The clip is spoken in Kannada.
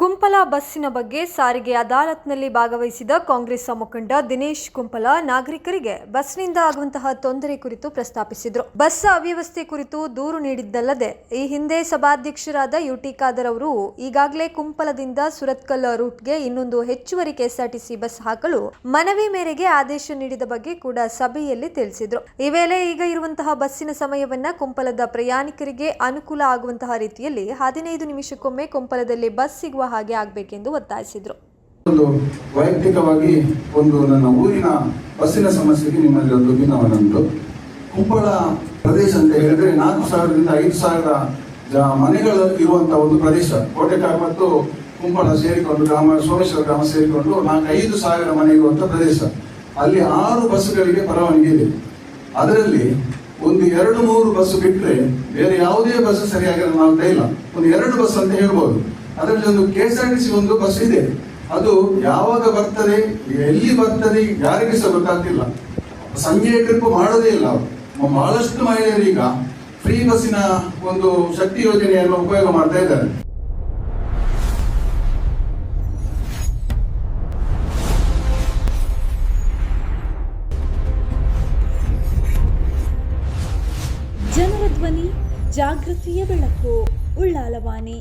ಕುಂಪಲ ಬಸ್ಸಿನ ಬಗ್ಗೆ ಸಾರಿಗೆ ಅದಾಲತ್ನಲ್ಲಿ ಭಾಗವಹಿಸಿದ ಕಾಂಗ್ರೆಸ್ ಮುಖಂಡ ದಿನೇಶ್ ಕುಂಪಲ ನಾಗರಿಕರಿಗೆ ಬಸ್ನಿಂದ ಆಗುವಂತಹ ತೊಂದರೆ ಕುರಿತು ಪ್ರಸ್ತಾಪಿಸಿದರು. ಬಸ್ ಅವ್ಯವಸ್ಥೆ ಕುರಿತು ದೂರು ನೀಡಿದ್ದಲ್ಲದೆ, ಈ ಹಿಂದೆ ಸಭಾಧ್ಯಕ್ಷರಾದ ಯುಟಿ ಖಾದರ್ ಅವರು ಈಗಾಗಲೇ ಕುಂಪಲದಿಂದ ಸುರತ್ಕಲ್ ರೂಟ್ಗೆ ಇನ್ನೊಂದು ಹೆಚ್ಚುವರಿ ಕೆಎಸ್ಆರ್ಟಿಸಿ ಬಸ್ ಹಾಕಲು ಮನವಿ ಮೇರೆಗೆ ಆದೇಶ ನೀಡಿದ ಬಗ್ಗೆ ಕೂಡ ಸಭೆಯಲ್ಲಿ ತಿಳಿಸಿದರು. ಈ ವೇಳೆ ಈಗ ಇರುವಂತಹ ಬಸ್ಸಿನ ಸಮಯವನ್ನ ಕುಂಪಲದ ಪ್ರಯಾಣಿಕರಿಗೆ ಅನುಕೂಲ ಆಗುವಂತಹ ರೀತಿಯಲ್ಲಿ ಹದಿನೈದು ನಿಮಿಷಕ್ಕೊಮ್ಮೆ ಕುಂಪಲದಲ್ಲಿ ಬಸ್ ಸಿಗುವ ಹಾಗೆ ಆಗಬೇಕೆಂದು ಒತ್ತಾಯಿಸಿದರು. ಒಂದು ವೈಯಕ್ತಿಕವಾಗಿ ಒಂದು ನನ್ನ ಊರಿನ ಬಸ್ಸಿನ ಸಮಸ್ಯೆಗೆ ನಿಮ್ಮಲ್ಲಿ ಒಂದು ಭಿನ್ನವನ್ನುಂಟು ಕುಂಬಳ ಪ್ರದೇಶ ಅಂತ ಹೇಳಿದ್ರೆ ನಾಲ್ಕು ಸಾವಿರದಿಂದ ಐದು ಸಾವಿರ ಮನೆಗಳು ಇರುವಂತಹ ಒಂದು ಪ್ರದೇಶ. ಕೋಟೆಕಾರ್ ಮತ್ತು ಕುಂಬಳ ಸೇರಿಕೊಂಡು ಗ್ರಾಮ, ಸೋಮೇಶ್ವರ ಗ್ರಾಮ ಸೇರಿಕೊಂಡು ನಾಲ್ಕು ಐದು ಸಾವಿರ ಮನೆ ಇರುವಂತಹ ಪ್ರದೇಶ. ಅಲ್ಲಿ ಆರು ಬಸ್ಸುಗಳಿಗೆ ಪರವಾನಗಿ ಇದೆ. ಅದರಲ್ಲಿ ಒಂದು ಎರಡು ಮೂರು ಬಸ್ ಬಿಟ್ಟರೆ ಬೇರೆ ಯಾವುದೇ ಬಸ್ ಸರಿಯಾಗಿ ಮಾಡ್ತಾ ಇಲ್ಲ. ಒಂದು ಎರಡು ಬಸ್ ಅಂತ ಹೇಳ್ಬೋದು. ಅದರಲ್ಲಿ ಒಂದು K S R T C ಒಂದು ಬಸ್ ಇದೆ. ಅದು ಯಾವಾಗ ಬರ್ತದೆ, ಎಲ್ಲಿ ಬರ್ತದೆ, ಯಾರಿಗೆ ಸಹ ಗೊತ್ತಾಗ್ತಿಲ್ಲ. ಸಂಜೆಯ ಟ್ರಿಪ್ ಮಾಡೋದೇ ಇಲ್ಲ ಬಹಳಷ್ಟು ಈಗ ಫ್ರೀ ಬಸ್ಸಿನ ಒಂದು ಶಕ್ತಿ ಯೋಜನೆಯನ್ನು ಉಪಯೋಗ ಮಾಡ್ತಾ ಇದ್ದಾರೆ. ಜನರ ಧ್ವನಿ, ಜಾಗೃತಿಯ ಬೆಳಕು, ಉಳ್ಳಾಲವಾಣಿ.